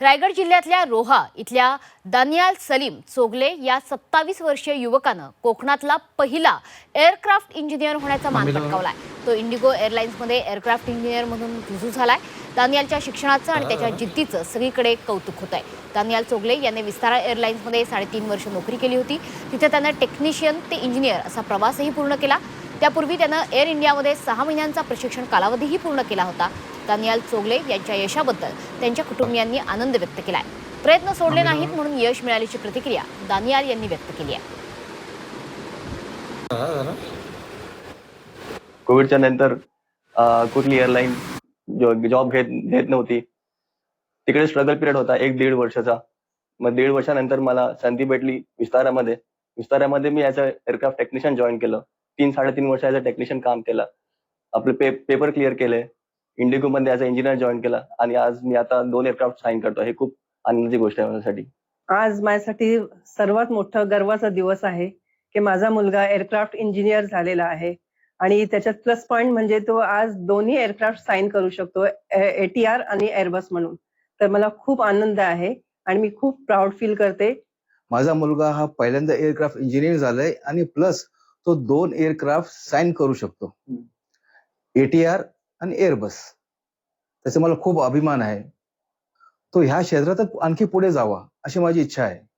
रायगड जिल्ह्यातल्या रोहा इथल्या दानियाल सलीम चोगले या सत्तावीस वर्षीय युवकानं कोकणातला पहिला एअरक्राफ्ट इंजिनियर होण्याचा मान पटकावलाय. तो इंडिगो एअरलाइन्समध्ये एअरक्राफ्ट इंजिनियर म्हणून रुजू झालाय. दानियालच्या शिक्षणाचं आणि त्याच्या जिद्दीचं सगळीकडे कौतुक होत आहे दानियाल चोगले याने विस्तारा एअरलाइन्समध्ये साडेतीन वर्ष नोकरी केली होती. तिथे त्यानं टेक्निशियन ते इंजिनियर असा प्रवासही पूर्ण केला. त्यापूर्वी त्यानं एअर इंडियामध्ये सहा महिन्यांचा प्रशिक्षण कालावधीही पूर्ण केला होता. दानियाल चोगले यांच्या यशाबद्दल त्यांच्या कुटुंबियांनी आनंद व्यक्त केलाय. प्रयत्न सोडले नाहीत म्हणून यश मिळाल्याची प्रतिक्रिया दानियाल यांनी व्यक्त केली आहे. कोविडच्या नंतर कुठली एअरलाईन जॉब घेत घेत नव्हती तिकडे स्ट्रगल पिरियड होता एक दीड वर्षाचा. मग दीड वर्षानंतर मला संधी भेटली विस्तारामध्ये. विस्तारामध्ये मी as a aircraft technician join केलं. तीन साडेतीन वर्ष ॲज अ टेक्निशियन काम केलं. आपले पे पेपर क्लिअर केले. इंडिगोमध्ये ॲज अ इंजिनियर जॉईन केलं आणि आज मी आता दोन एअरक्राफ्ट साईन करतो. हे खूप आनंदाची गोष्ट आहे माझ्यासाठी. आज माझ्यासाठी सर्वात मोठा गर्वाचा दिवस आहे की माझा मुलगा एअरक्राफ्ट इंजिनियर झालेला आहे. आणि त्याच्यात प्लस पॉइंट म्हणजे तो आज दोन्ही एअरक्राफ्ट साइन करू शकतो एटीआर आणि एअरबस म्हणून. तर मला खूप आनंद आहे आणि मी खूप प्राऊड फील करते. माझा मुलगा हा पहिल्यांदा एअरक्राफ्ट इंजिनियर झालाय आणि प्लस तो दोन एअरक्राफ्ट साइन करू शकतो. एटीआर आणि एअरबस त्याचा मला खूप अभिमान आहे. तो ह्या क्षेत्रात आणखी पुढे जावा अशी माझी इच्छा आहे.